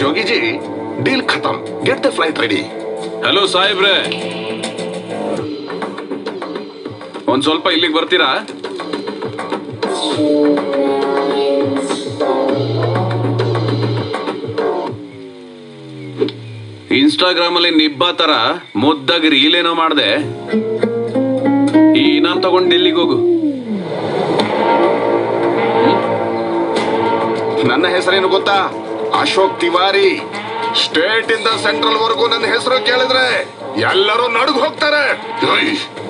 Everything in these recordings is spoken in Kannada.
ಜೋಗಿಜಿ deal ಖತಮ್. Get the flight ready hello ಸಾಹೇಬ್ರೆ. ಒಂದ್ ಸ್ವಲ್ಪ ಇಲ್ಲಿಗೆ ಬರ್ತೀರಾ? ಇನ್ಸ್ಟಾಗ್ರಾಮ್ ಅಲ್ಲಿ ನಿಬ್ಬಾ ತರ ಮುದ್ದಾಗಿ ರೀಲೇನೋ ಮಾಡ್ದೆ. ಈ ನಾನ್ ತಗೊಂಡು ಡೆಲ್ಲಿಗೆ ಹೋಗು. ನನ್ನ ಹೆಸರೇನು ಗೊತ್ತಾ? ಅಶೋಕ್ ತಿವಾರಿ ಸ್ಟೇಟ್ ಇಂದ ಸೆಂಟ್ರಲ್ ವರೆಗೂ ನನ್ನ ಹೆಸರು ಕೇಳಿದ್ರೆ ಎಲ್ಲರೂ ನಡುಗ್ ಹೋಗ್ತಾರೆ.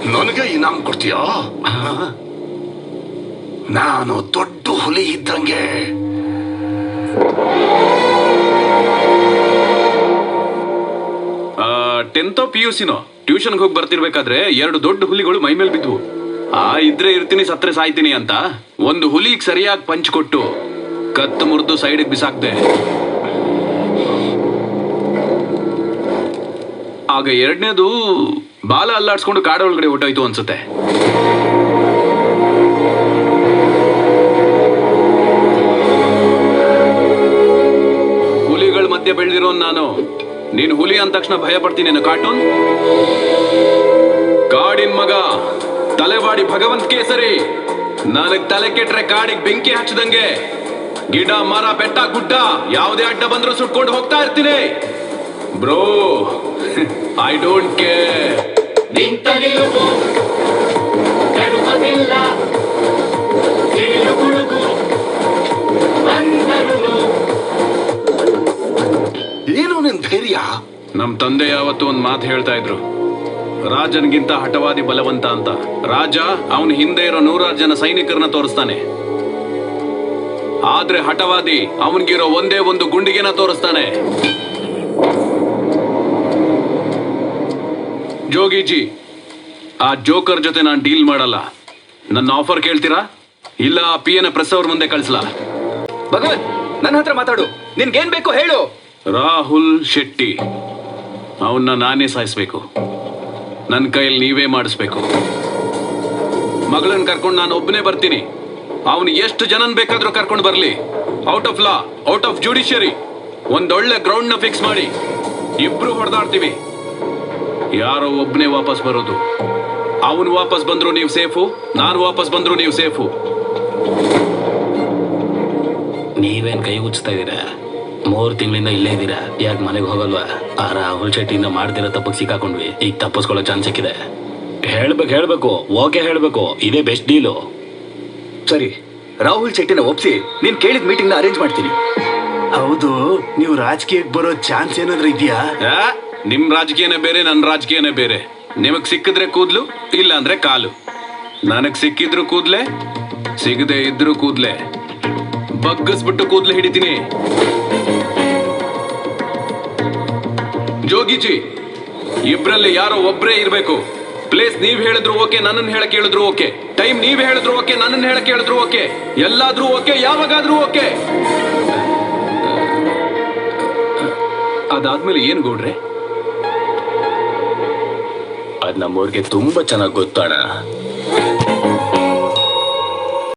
ನನಗೆ ಇನಾಮ್ ಕೊಡ್ತೀಯಾ? ನಾನು ದೊಡ್ಡ ಹುಲಿ ಇದ್ದಂಗೆ. ಟೆಂತೋ ಪಿ ಯು ಸಿನೋ ಟ್ಯೂಷನ್ಗೆ ಹೋಗಿ ಬರ್ತಿರ್ಬೇಕಾದ್ರೆ ಎರಡು ದೊಡ್ಡ ಹುಲಿಗಳು ಮೈ ಮೇಲೆ ಬಿದ್ವು. ಆ, ಇದ್ರೆ ಇರ್ತೀನಿ, ಸತ್ರೆ ಸಾಯ್ತೀನಿ ಅಂತ. ಒಂದು ಹುಲಿಗೆ ಸರಿಯಾಗಿ ಪಂಚ್ ಕೊಟ್ಟು ಕತ್ತು ಮುರಿದು ಸೈಡಿಗೆ ಬಿಸಾಕ್ದೆ. ಆಗ ಎರಡನೇದು ಬಾಲ ಅಲ್ಲಾಡ್ಸ್ಕೊಂಡು ಕಾಡೊಳಗಡೆ ಹೊಟ್ಟೋಯ್ತು ಅನ್ಸುತ್ತೆ. ಹುಲಿಗಳ ಮಧ್ಯೆ ಬೆಳೆದಿರೋ ನಾನು. ನೀನು ಹುಲಿ ಅಂದ ತಕ್ಷಣ ಭಯ ಪಡ್ತೀನಿ ಕಾರ್ಟೂನ್? ಕಾಡಿನ ಮಗ, ತಲೆವಾಡಿ ಭಗವಂತ ಕೇಸರಿ. ನನಗ್ ತಲೆ ಕೆಟ್ರೆ ಕಾಡಿಗೆ ಬೆಂಕಿ ಹಚ್ಚದಂಗೆ. ಗಿಡ ಮರ ಬೆಟ್ಟ ಗುಡ್ಡ ಯಾವುದೇ ಅಡ್ಡ ಬಂದ್ರೂ ಸುಟ್ಕೊಂಡು ಹೋಗ್ತಾ ಇರ್ತೀನಿ. ಬ್ರೋ ಐ ಡೋಂಟ್ ಕೇರ್ ನಿಂತ ನಿಲುವು ಕೆಡುವುದಿಲ್ಲ ಸಿಡಿಲು ಗುಡುಗು ಏನು ನಿನ್ ಧೈರ್ಯ? ನಮ್ ತಂದೆ ಯಾವತ್ತು ಒಂದ್ ಮಾತು ಹೇಳ್ತಾ ಇದ್ರು. ರಾಜನ್ಗಿಂತ ಹಠವಾದಿ ಬಲವಂತ ಅಂತ. ರಾಜ ಅವನ ಹಿಂದೆ ಇರೋ ನೂರಾರು ಜನ ಸೈನಿಕರನ್ನ ತೋರಿಸ್ತಾನೆ. ಆದ್ರೆ ಹಠವಾದಿ ಅವನ್ಗಿರೋ ಒಂದೇ ಒಂದು ಗುಂಡಿಗೆನ ತೋರಿಸ್ತಾನೆ. ಜೋಗಿಜಿ ಆ ಜೋಕರ್ ಜೊತೆ ನಾನು ಡೀಲ್ ಮಾಡಲ್ಲ. ನನ್ನ ಆಫರ್ ಕೇಳ್ತೀರಾ? ಇಲ್ಲ ಆ ಪಿ ಎನ್ ಪ್ರೆಸ್ ಅವ್ರ ಮುಂದೆ ಕಳಿಸ್ಲಾ ಭಗವತ್ ನನ್ನ ಹತ್ರ ಮಾತಾಡು. ನಿನ್ಗೇನ್ ಬೇಕು ಹೇಳು. ರಾಹುಲ್ ಶೆಟ್ಟಿ. ಅವನ್ನ ನಾನೇ ಸಾಯಿಸ್ಬೇಕು. ನನ್ನ ಕೈಯಲ್ಲಿ ನೀವೇ ಮಾಡಿಸ್ಬೇಕು. ಮಗಳನ್ನ ಕರ್ಕೊಂಡು ನಾನು ಒಬ್ಬನೇ ಬರ್ತೀನಿ. ಅವನು ಎಷ್ಟು ಜನನ್ ಬೇಕಾದ್ರೂ ಕರ್ಕೊಂಡು ಬರಲಿ. Out of law out of judiciary ಒಂದೊಳ್ಳೆ ಗ್ರೌಂಡ್ನ ಫಿಕ್ಸ್ ಮಾಡಿ. ಇಬ್ರು ಹೊಡೆದಾಡ್ತೀವಿ. ಯಾರೋ ಒಬ್ಬನೇ ವಾಪಸ್ ಬರೋದು. ಅವನು ವಾಪಸ್ ಬಂದ್ರು ನೀವು ಸೇಫು ನಾನು ವಾಪಸ್ ಬಂದ್ರು ನೀವು ಸೇಫು. ನೀವೇನ್ ಕೈ ಉಚ್ತಾ ಇದೀರಾ ಮೂರು ತಿಂಗಳಿಂದ ಇಲ್ಲೇ ಇದ್ದೀರಾ? ಯಾಕೆ ಮನೆಗೆ ಹೋಗಲ್ವಾ? ಆ ರಾಹುಲ್ ಶೆಟ್ಟಿಯಿಂದ ಮಾಡ್ದಿರೋ ತಪ್ಪಿಗೆ ಸಿಕ್ಕಾಕೊಂಡ್ವಿ. ಈಗ ತಪ್ಪಿಸ್ಕೊಳ್ಳೋ ಚಾನ್ಸ್ ಸಿಕ್ಕಿದೆ. ಹೇಳ್ಬೇಕು ಹೇಳ್ಬೇಕು. ಓಕೆ ಹೇಳ್ಬೇಕು. ಇದೇ ಬೆಸ್ಟ್ ಡೀಲು ಸರಿ ರಾಹುಲ್ ಶೆಟ್ಟಿನ ಒಪ್ಸಿ ನೀನ್ ಕೇಳಿದ ಮೀಟಿಂಗ್ನ ಅರೇಂಜ್ ಮಾಡ್ತೀನಿ. ಹೌದು ನೀವು ರಾಜಕೀಯಕ್ಕೆ ಬರೋ ಚಾನ್ಸ್ ಏನಾದ್ರೂ ಇದೆಯಾ? ಆ? ನಿಮ್ ರಾಜಕೀಯನೇ ಬೇರೆ ನನ್ನ ರಾಜಕೀಯನೇ ಬೇರೆ. ನಿಮಗ್ ಸಿಕ್ಕಿದ್ರೆ ಕೂದ್ಲು ಇಲ್ಲ ಅಂದ್ರೆ ಕಾಲು. ನನಗ್ ಸಿಕ್ಕಿದ್ರು ಕೂದ್ಲೆ ಸಿಗದೆ ಇದ್ರು ಕೂದ್ಲೆ. ಬಗ್ಗಿಸ್ಬಿಟ್ಟು ಕೂದ್ಲೆ ಹಿಡಿತೀನಿ. ಜೋಗಿಜಿ ಇಬ್ರಲ್ಲಿ ಯಾರೋ ಒಬ್ರೇ ಇರ್ಬೇಕು. ಪ್ಲೇಸ್ ನೀವ್ ಹೇಳಿದ್ರು ಓಕೆ ನನ್ನನ್ನು ಹೇಳ ಕೇಳಿದ್ರು ಓಕೆ. ಟೈಮ್ ನೀವ್ ಹೇಳಿದ್ರು ಓಕೆ ನನ್ನನ್ನು ಹೇಳ ಕೇಳಿದ್ರು ಓಕೆ. ಎಲ್ಲಾದ್ರೂ ಓಕೆ, ಯಾವಾಗಾದ್ರೂ ಓಕೆ. ಅದಾದ್ಮೇಲೆ ಏನ್ ಗೌಡ್ರೆ? ಅದ್ ನಮ್ಮೂರ್ಗೆ ತುಂಬಾ ಚೆನ್ನಾಗಿ ಗೊತ್ತಣ್ಣ.